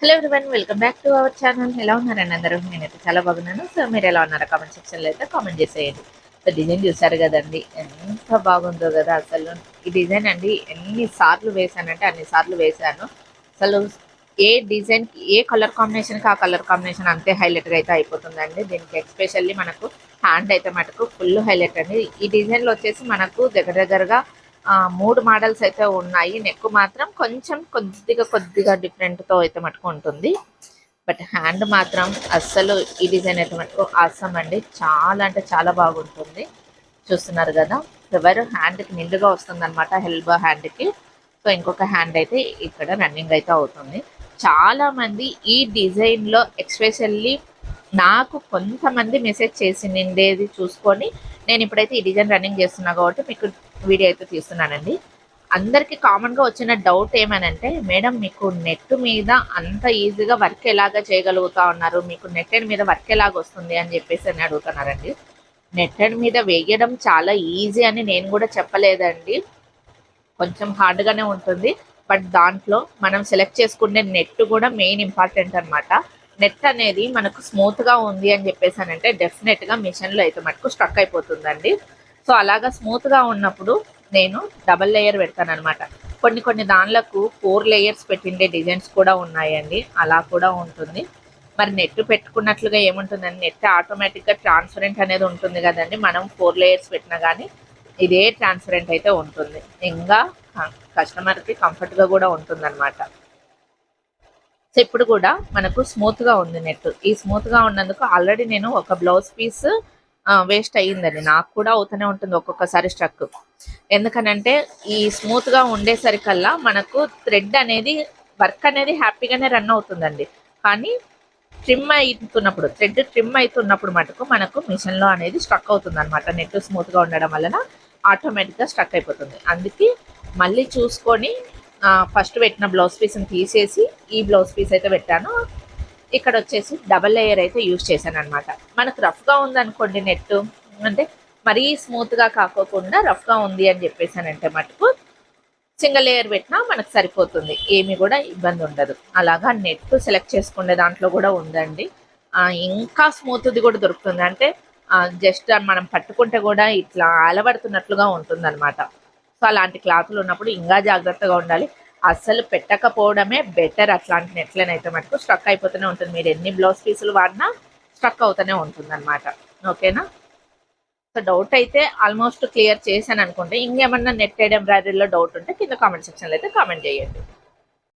Hello everyone welcome back to our channel ఎలా ఉన్నారని అందరూ? నేనైతే చాలా బాగున్నాను. సో మీరు ఎలా ఉన్నారో కామెంట్ సెక్షన్లో అయితే కామెంట్ చేసేయండి. సో డిజైన్ చూసారు కదండి. ఎంత బాగుందో కదా అసలు. ఈ డిజైన్ అండి ఎన్ని సార్లు వేసానంటే అన్ని సార్లు వేసాను అసలు ఏ డిజైన్కి ఏ కలర్ కాంబినేషన్కి ఆ కలర్ కాంబినేషన్ అంతే హైలైట్గా అయితే అయిపోతుందండి. దీనికి ఎక్స్పెషల్లీ మనకు హ్యాండ్ అయితే మటుకు ఫుల్ హైలైట్ అండి. ఈ డిజైన్లో వచ్చేసి మనకు దగ్గర దగ్గరగా మూడు మోడల్స్ అయితే ఉన్నాయి. నెక్ మాత్రం కొంచెం కొద్దిగా కొద్దిగా డిఫరెంట్తో అయితే మటుకు ఉంటుంది. బట్ హ్యాండ్ మాత్రం అస్సలు ఈ డిజైన్ అయితే మటుకు ఆసం అండి. చాలా అంటే చాలా బాగుంటుంది. చూస్తున్నారు కదా ఫ్లవర్ హ్యాండ్కి నిండుగా వస్తుంది అనమాట హెల్బో హ్యాండ్కి సో ఇంకొక హ్యాండ్ అయితే ఇక్కడ రన్నింగ్ అయితే అవుతుంది. చాలా మంది ఈ డిజైన్లో ఎక్స్పెషల్లీ నాకు కొంతమంది మెసేజ్ చేసి నిండేది చూసుకొని నేను ఇప్పుడైతే ఈ డిజైన్ రన్నింగ్ చేస్తున్నా కాబట్టి మీకు వీడియో అయితే తీస్తున్నానండి. అందరికీ కామన్గా వచ్చిన డౌట్ ఏమనంటే మేడం మీకు నెట్ మీద అంత ఈజీగా వర్క్ ఎలాగా చేయగలుగుతా ఉన్నారు? మీకు నెట్ మీద వర్క్ ఎలాగ వస్తుంది? అని చెప్పేసి అని అడుగుతున్నారండి. నెట్ మీద వేయడం చాలా ఈజీ అని నేను కూడా చెప్పలేదండి. కొంచెం హార్డ్గానే ఉంటుంది. బట్ దాంట్లో మనం సెలెక్ట్ చేసుకునే నెట్ కూడా మెయిన్ ఇంపార్టెంట్ అనమాట నెట్ అనేది మనకు స్మూత్గా ఉంది అని చెప్పేసానంటే డెఫినెట్గా మిషన్లో అయితే మటుకు స్ట్రక్ అయిపోతుందండి. సో అలాగా స్మూత్గా ఉన్నప్పుడు నేను డబల్ లేయర్ పెడతాను అనమాట కొన్ని కొన్ని దానిలకు ఫోర్ లేయర్స్ పెట్టిండే డిజైన్స్ కూడా ఉన్నాయండి. అలా కూడా ఉంటుంది. మరి నెట్ పెట్టుకున్నట్లుగా ఏముంటుందండి? నెట్ ఆటోమేటిక్గా ట్రాన్స్పరెంట్ అనేది ఉంటుంది కదండి. మనం ఫోర్ లేయర్స్ పెట్టినా కానీ ఇదే ట్రాన్స్పరెంట్ అయితే ఉంటుంది. ఇంకా కస్టమర్కి కంఫర్ట్గా కూడా ఉంటుందన్నమాట. సో ఇప్పుడు కూడా మనకు స్మూత్గా ఉంది నెట్ ఈ స్మూత్గా ఉన్నందుకు ఆల్రెడీ నేను ఒక బ్లౌజ్ పీస్ వేస్ట్ అయ్యిందండి. నాకు కూడా అవుతూనే ఉంటుంది ఒక్కొక్కసారి స్ట్రక్ ఎందుకనంటే ఈ స్మూత్గా ఉండేసరికల్లా మనకు థ్రెడ్ అనేది వర్క్ అనేది హ్యాపీగానే రన్ అవుతుందండి. కానీ ట్రిమ్ అవుతున్నప్పుడు థ్రెడ్ ట్రిమ్ అవుతున్నప్పుడు మటుకు మనకు మిషన్లో అనేది స్ట్రక్ అవుతుంది అనమాట నెట్ స్మూత్గా ఉండడం వలన ఆటోమేటిక్గా స్ట్రక్ అయిపోతుంది. అందుకే మళ్ళీ చూసుకొని ఫస్ట్ పెట్టిన బ్లౌజ్ పీస్ని తీసేసి ఈ బ్లౌజ్ పీస్ అయితే పెట్టాను. ఇక్కడ వచ్చేసి డబల్ లేయర్ అయితే యూజ్ చేశాను అనమాట మనకు రఫ్గా ఉందనుకోండి నెట్ అంటే మరీ స్మూత్గా కాకోకుండా రఫ్గా ఉంది అని చెప్పేసానంటే మటుకు సింగిల్ లేయర్ పెట్టినా మనకు సరిపోతుంది. ఏమి కూడా ఇబ్బంది ఉండదు. అలాగా నెట్ సెలెక్ట్ చేసుకునే దాంట్లో కూడా ఉందండి. ఇంకా స్మూత్ది కూడా దొరుకుతుంది. అంటే జస్ట్ మనం పట్టుకుంటే కూడా ఇట్లా అలవడుతున్నట్లుగా ఉంటుంది అనమాట సో అలాంటి క్లాతులు ఉన్నప్పుడు ఇంకా జాగ్రత్తగా ఉండాలి. అస్సలు పెట్టకపోవడమే బెటర్ అట్లాంటి నెట్లనైతే మటుకు స్ట్రక్ అయిపోతూనే ఉంటుంది. మీరు ఎన్ని బ్లౌజ్ పీసులు వాడినా స్ట్రక్ అవుతూనే ఉంటుంది అనమాట ఓకేనా? సో డౌట్ అయితే ఆల్మోస్ట్ క్లియర్ చేశాను అనుకుంటే ఇంకేమన్నా నెట్ ఎంబ్రాయిడరీలో డౌట్ ఉంటే కింద కామెంట్ సెక్షన్లో అయితే కామెంట్ చేయండి.